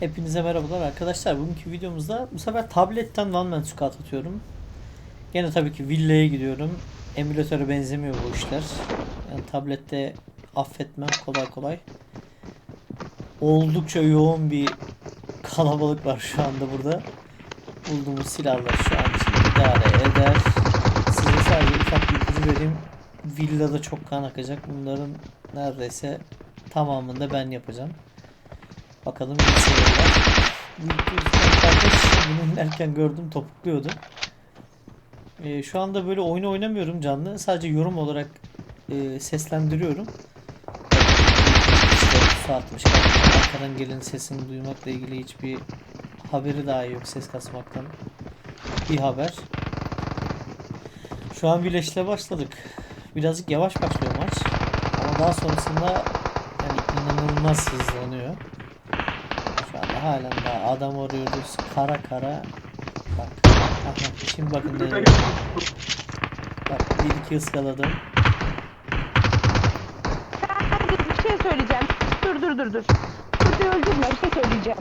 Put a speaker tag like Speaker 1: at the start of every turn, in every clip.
Speaker 1: Hepinize merhabalar arkadaşlar. Bugünkü videomuzda bu sefer tabletten One Man Squad atıyorum. Gene tabii ki villaya gidiyorum. Emülatöre benzemiyor bu işler. Yani tablette affetmem kolay kolay. Oldukça yoğun bir kalabalık var şu anda burada. Bulduğumuz silahlar şu an için idare eder. Size sadece ufak bir ipucu vereyim. Villada çok kan akacak. Bunların neredeyse tamamını da ben yapacağım. Bakalım bir kardeş bunu derken gördüm topukluyordu. Ee, şu anda böyle oyunu oynamıyorum canlı. Sadece yorum olarak e, seslendiriyorum. İşte bu saatmiş. Arkadan gelen sesini duymakla ilgili hiçbir haberi daha yok ses kasmaktan. Bir haber. Şu an birleşle başladık. Birazcık yavaş başlıyor maç. Ama daha sonrasında yani inanılmaz hızlanıyor. Şu anda halen daha adam arıyoruz. Kara kara. Bak. Aha, şimdi bakın ne Bak bir iki ıskaladım.
Speaker 2: Dur, bir şey söyleyeceğim. Dur dur dur bir öldürme bir şey söyleyeceğim.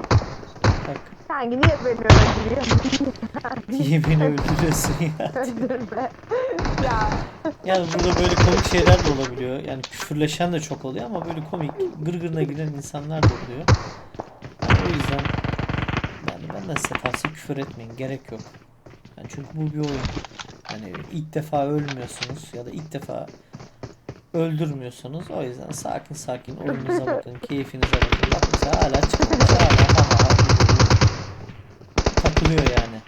Speaker 1: Bak
Speaker 2: Hangi niye beni öldürüyorsun?
Speaker 1: yemin öldürüyorsun ya.
Speaker 2: Öldürme. ya
Speaker 1: Yani burada böyle komik şeyler de olabiliyor. Yani küfürleşen de çok oluyor ama böyle komik gırgırına giren insanlar da oluyor. Yani o yüzden yani benden size tavsiye küfür etmeyin. Gerek yok. Yani çünkü bu bir oyun. Hani ilk defa ölmüyorsunuz ya da ilk defa öldürmüyorsunuz. O yüzden sakin sakin oyununuza bakın, keyfinize bakın. Bak mesela hala çıkmamış, hala ha ha takılıyor yani.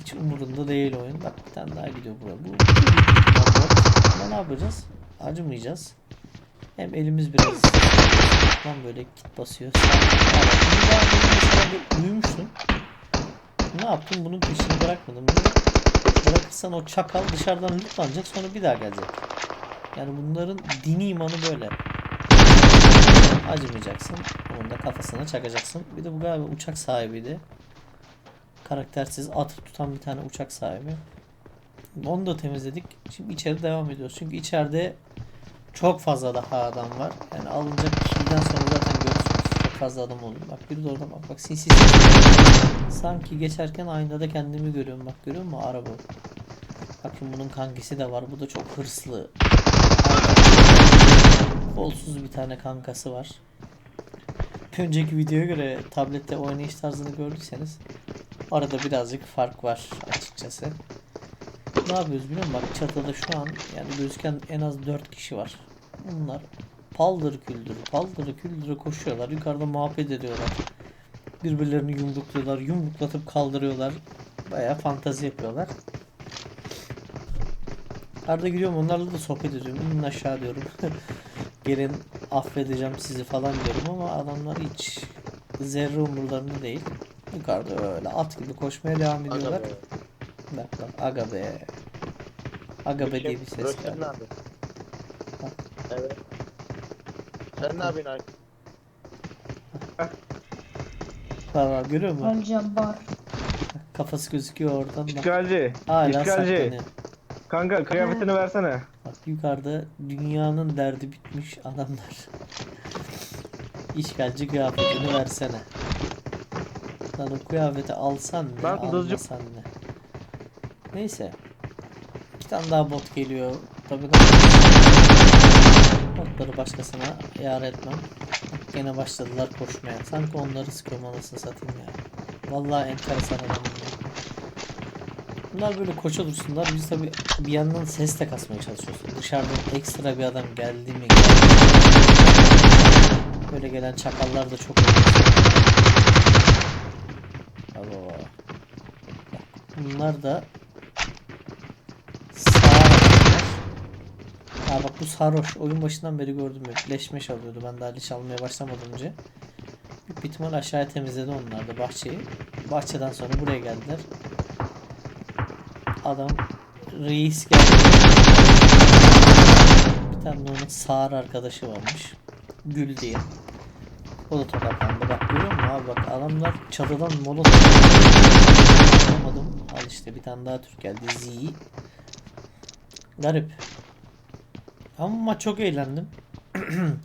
Speaker 1: Hiç umurunda değil oyun. Bak bir tane daha gidiyor buraya. Bu ama ne yapacağız? Acımayacağız. Hem elimiz biraz lan böyle kit basıyor. Bir duymuştum. Ne yaptım? Bunun peşini bırakmadım. Bunu bırakırsan o çakal dışarıdan lootlanacak sonra bir daha gelecek. Yani bunların dini imanı böyle. Acımayacaksın. Onun da kafasına çakacaksın. Bir de bu galiba uçak sahibiydi. Karaktersiz at tutan bir tane uçak sahibi. Onu da temizledik. Şimdi içeri devam ediyoruz. Çünkü içeride çok fazla daha adam var. Yani alınacak kişiden sonra zaten görürsünüz. Çok fazla adam oldu. Bak biri de orada bak. Bak sinsi. Sanki geçerken aynada kendimi görüyorum. Bak görüyor musun araba? Bakın bunun kankisi de var. Bu da çok hırslı. Kolsuz bir tane kankası var. Önceki videoya göre tablette oynayış tarzını gördüyseniz arada birazcık fark var açıkçası. Ne yapıyoruz biliyor musun? Bak çatıda şu an yani gözüken en az 4 kişi var. Bunlar paldır küldür, paldır küldür koşuyorlar. Yukarıda muhabbet ediyorlar. Birbirlerini yumrukluyorlar, yumruklatıp kaldırıyorlar. Bayağı fantazi yapıyorlar. Arada gidiyorum onlarla da sohbet ediyorum. İnin aşağı diyorum. Gelin affedeceğim sizi falan diyorum ama adamlar hiç zerre umurlarında değil. Yukarıda öyle at gibi koşmaya devam ediyorlar. Bak bak aga be. Aga be diye bir ses geldi. Bak.
Speaker 3: Evet. Sen ne yapıyorsun abi?
Speaker 1: Bak bak görüyor musun?
Speaker 4: Al-Cabbar.
Speaker 1: Kafası gözüküyor oradan. Bak.
Speaker 5: İşgalci.
Speaker 1: Hala
Speaker 5: İşgalci.
Speaker 1: saklanıyor.
Speaker 5: Kanka kıyafetini versene.
Speaker 1: Yukarıda dünyanın derdi bitmiş adamlar. İşgalci kıyafetini versene. Lan o kıyafeti alsan ne
Speaker 5: Ben
Speaker 1: almasan ne. Neyse. İki tane daha bot geliyor. Tabii botları başkasına yar etmem. Gene başladılar koşmaya. Sanki onları sıkıyorum anasını satayım ya. Vallahi enteresan adamlar. Bunlar böyle koşa dursunlar. Biz tabi bir yandan ses de kasmaya çalışıyoruz. Dışarıdan ekstra bir adam geldi mi? Geldi? Böyle gelen çakallar da çok. Bak, Bunlar da sağ adamlar. Ha bak bu sarhoş. Oyun başından beri gördüm hep. Leşmeş alıyordu. Ben daha leş almaya başlamadan önce. Büyük aşağıya temizledi onlar da bahçeyi. Bahçeden sonra buraya geldiler. Adam reis geldi. Bir tane onun sağır arkadaşı varmış. Gül diye. O da tokatlandı. Bak görüyor musun abi bak adamlar çatıdan mola Anlamadım. Al işte bir tane daha Türk geldi. Z. Garip. Ama çok eğlendim.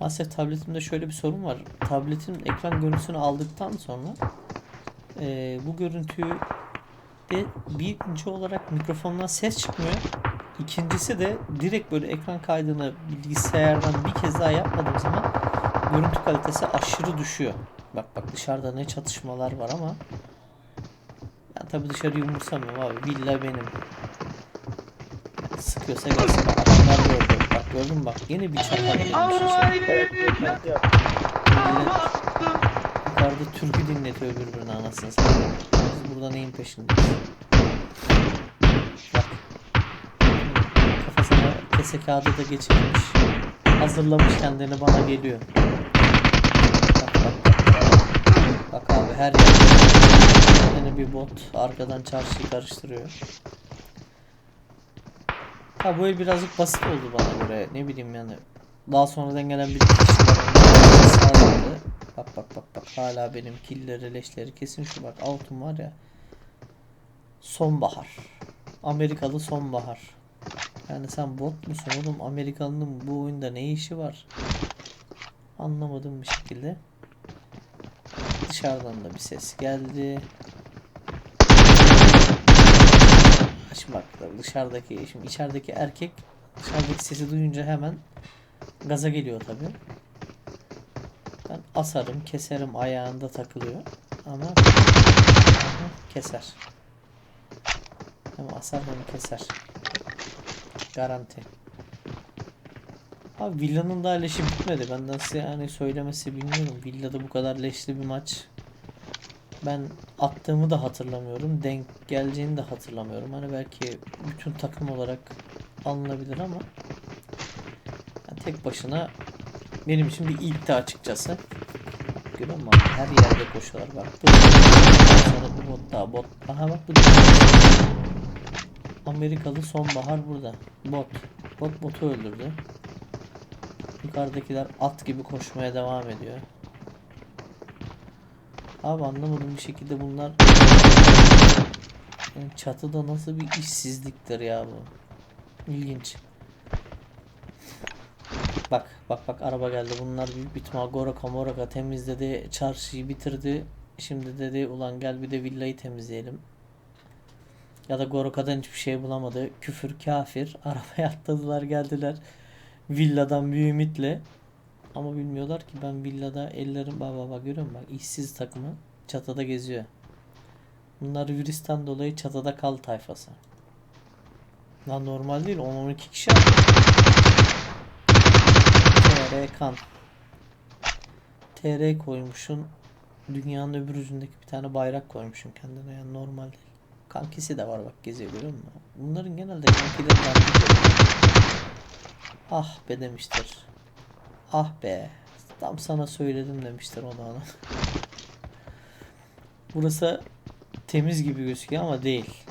Speaker 1: Maalesef tabletimde şöyle bir sorun var. Tabletin ekran görüntüsünü aldıktan sonra eee, bu görüntüyü de birinci olarak mikrofondan ses çıkmıyor. İkincisi de direkt böyle ekran kaydını bilgisayardan bir kez daha yapmadığım zaman görüntü kalitesi aşırı düşüyor. Bak bak dışarıda ne çatışmalar var ama ben tabii dışarıyı umursamıyorum abi. Villa benim. Sıkıyorsa gelsin. Bak Adamlar gördü. Bak gördün mü bak yine bir çakal. Millet yukarıda türkü dinletiyor birbirine anasını satayım. Biz burada neyin peşindeyiz? Bak. Kafasına kese kağıdı da geçirmiş. Hazırlamış kendini bana geliyor. Bak bak bak. Bak abi her yerde yine bir bot arkadan çarşıyı karıştırıyor. Ha bu el birazcık basit oldu bana göre. Ne bileyim yani. Daha sonradan gelen bir kişi. Bak bak bak bak. Hala benim killeri, leşleri kesin şu bak. Altın var ya. Sonbahar. Amerikalı sonbahar. Yani sen bot musun oğlum? Amerikalının bu oyunda ne işi var? Anlamadığım bir şekilde. Dışarıdan da bir ses geldi. Şimdi bak dışarıdaki şimdi içerideki erkek dışarıdaki sesi duyunca hemen gaza geliyor tabi. Asarım, keserim ayağında takılıyor ama keser. Hem asar hem keser. Garanti. Abi villanın daha leşi bitmedi. Ben nasıl yani söylemesi bilmiyorum. Villada bu kadar leşli bir maç ben attığımı da hatırlamıyorum. Denk geleceğini de hatırlamıyorum. Hani belki bütün takım olarak alınabilir ama yani tek başına benim için bir ilkti açıkçası. Görüyor musun? Her yerde koşuyorlar bak. Bu sonra bu bot daha bot. Aha bak bu Amerikalı sonbahar burada. Bot. Bot botu öldürdü. Yukarıdakiler at gibi koşmaya devam ediyor. Abi anlamadım bir şekilde bunlar yani çatıda nasıl bir işsizliktir ya bu. İlginç. Bak bak bak araba geldi. Bunlar büyük bir ihtimal Goroka Moroka temizledi. Çarşıyı bitirdi. Şimdi dedi ulan gel bir de villayı temizleyelim. Ya da Goroka'dan hiçbir şey bulamadı. Küfür kafir. Arabaya atladılar geldiler. Villadan bir ümitle. Ama bilmiyorlar ki ben villada ellerim baba bak görüyor musun? Bak işsiz takımı çatıda geziyor. Bunlar virüsten dolayı çatıda kal tayfası. Lan normal değil 10-12 kişi aldı. TR koymuşsun. Dünyanın öbür ucundaki bir tane bayrak koymuşsun kendine yani normal değil. Kankisi de var bak geziyor görüyor musun? Bunların genelde kankileri oluyor. Ah be demiştir. Ah be. Tam sana söyledim demiştir o da ona. Burası temiz gibi gözüküyor ama değil.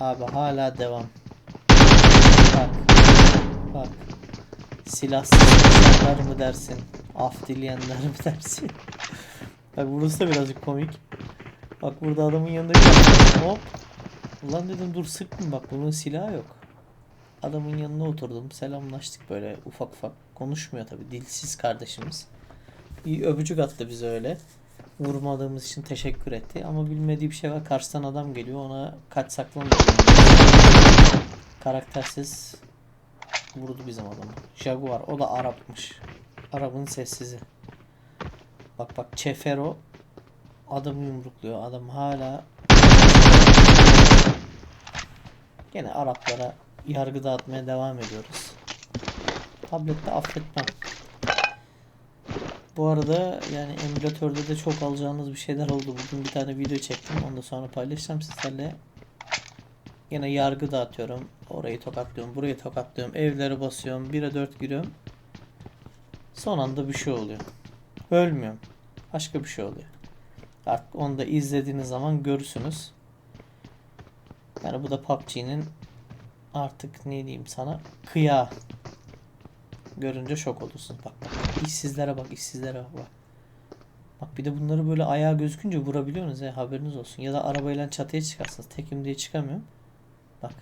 Speaker 1: Abi hala devam. Bak. Bak. Silahsız mı dersin? Af dileyenler mi dersin? Bak burası da birazcık komik. Bak burada adamın yanında hop. Ulan dedim dur sıkma bak bunun silahı yok. Adamın yanına oturdum. Selamlaştık böyle ufak ufak. Konuşmuyor tabi. Dilsiz kardeşimiz. Bir öpücük attı bize öyle. Vurmadığımız için teşekkür etti. Ama bilmediği bir şey var. Karşıdan adam geliyor. Ona kaç saklanıyor. Karaktersiz vurdu bizim adamı. Jaguar. O da Arapmış. Arap'ın sessizi. Bak bak Çefero adamı yumrukluyor. Adam hala Gene Araplara yargı dağıtmaya devam ediyoruz. Tablette affetmem. Bu arada yani emülatörde de çok alacağınız bir şeyler oldu. Bugün bir tane video çektim. Onu da sonra paylaşacağım sizlerle. Yine yargı dağıtıyorum. Orayı tokatlıyorum. Burayı tokatlıyorum. Evlere basıyorum. 1'e 4 giriyorum. Son anda bir şey oluyor. Ölmüyorum. Başka bir şey oluyor. Artık onu da izlediğiniz zaman görürsünüz. Yani bu da PUBG'nin artık ne diyeyim sana kıya. görünce şok olursunuz. Bak bak. İşsizlere bak, işsizlere bak bak. Bak bir de bunları böyle ayağa gözükünce vurabiliyorsunuz ya haberiniz olsun. Ya da arabayla çatıya çıkarsınız. Tekim diye çıkamıyorum. Bak.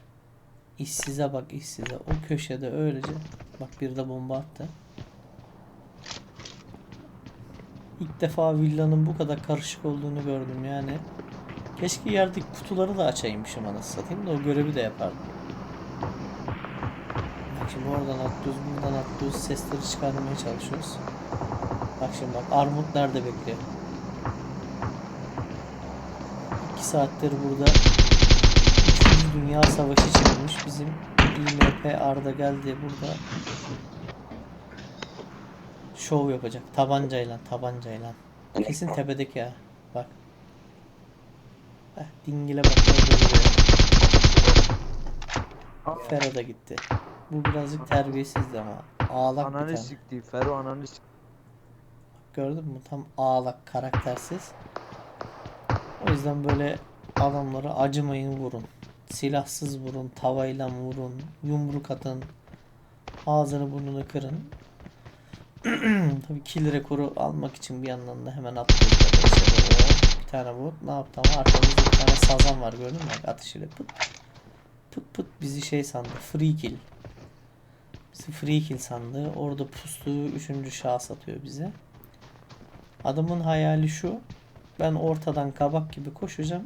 Speaker 1: İşsize bak işsize. O köşede öylece. Bak bir de bomba attı. İlk defa villanın bu kadar karışık olduğunu gördüm yani. Keşke yerdeki kutuları da açaymışım anasını satayım da o görevi de yapardım. Bak şimdi oradan atlıyoruz, buradan atlıyoruz, sesleri çıkarmaya çalışıyoruz. Bak şimdi bak Armut nerede bekliyor? 2 saattir burada 3. Dünya Savaşı çıkmış. Bizim IMP Arda geldi burada şov yapacak. Tabancayla, tabancayla. Kesin tepedeki ha. Bak. Heh, dingile bak. Fero da gitti. Bu birazcık terbiyesizdi ama. Ağlak bir
Speaker 4: Ananı
Speaker 1: tane.
Speaker 4: sikti. Fero ananı sikti.
Speaker 1: Gördün mü? Tam ağlak, karaktersiz. O yüzden böyle adamlara acımayın vurun. Silahsız vurun, tavayla vurun, yumruk atın. Ağzını burnunu kırın. Tabii kill rekoru almak için bir yandan da hemen atlıyoruz. Bir tane bu. Ne yaptı ama arkamızda bir tane sazan var gördün mü? Atışıyla pıt pıt pıt bizi şey sandı. Free kill. Bizi free kill sandı. Orada pustu. Üçüncü şahıs atıyor bize. Adamın hayali şu. Ben ortadan kabak gibi koşacağım.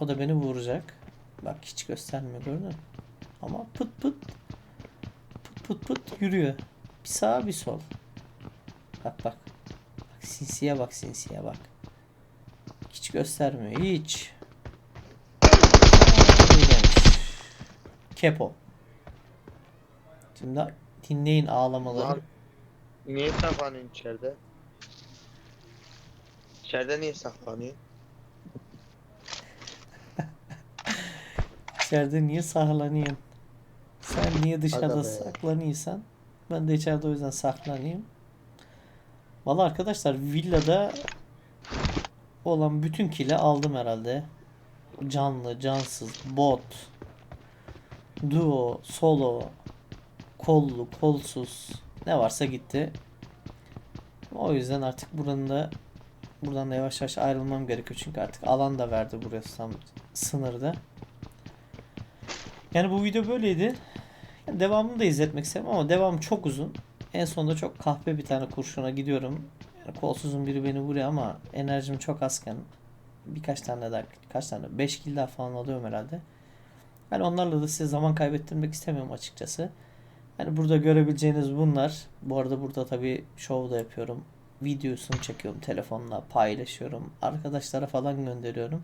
Speaker 1: O da beni vuracak. Bak hiç göstermiyor gördün mü? Ama pıt pıt pıt pıt pıt yürüyor. Bir sağa bir sol. Bak bak. Bak sinsiye bak sinsiye bak. Hiç göstermiyor hiç. Kepo. Şimdi dinleyin ağlamaları.
Speaker 3: Niye saklanıyorsun içeride? İçeride niye saklanıyorsun?
Speaker 1: İçeride niye saklanıyorsun? Sen niye dışarıda saklanıyorsan ben de içeride o yüzden saklanayım. Valla arkadaşlar villada olan bütün kili aldım herhalde. Canlı, cansız, bot, duo, solo, kollu, kolsuz ne varsa gitti. O yüzden artık buranın da buradan da yavaş yavaş ayrılmam gerekiyor çünkü artık alan da verdi burası tam sınırda. Yani bu video böyleydi. Yani devamını da izletmek isterim ama devam çok uzun. En sonunda çok kahpe bir tane kurşuna gidiyorum. Yani kolsuzun biri beni vuruyor ama enerjim çok azken birkaç tane daha kaç tane 5 kill daha falan alıyorum herhalde. Yani onlarla da size zaman kaybettirmek istemiyorum açıkçası. Yani burada görebileceğiniz bunlar. Bu arada burada tabii show da yapıyorum. Videosunu çekiyorum telefonla paylaşıyorum. Arkadaşlara falan gönderiyorum.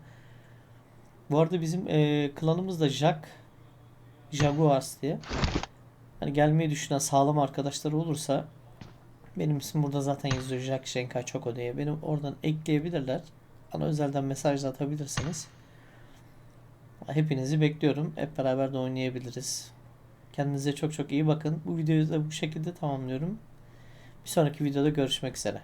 Speaker 1: Bu arada bizim eee klanımız da Jack Jaguars diye. Hani gelmeyi düşünen sağlam arkadaşları olursa benim ismim burada zaten yazıyor Jack Şenkay Çoko diye. Beni oradan ekleyebilirler. Bana özelden mesaj da atabilirsiniz. Hepinizi bekliyorum. Hep beraber de oynayabiliriz. Kendinize çok çok iyi bakın. Bu videoyu da bu şekilde tamamlıyorum. Bir sonraki videoda görüşmek üzere.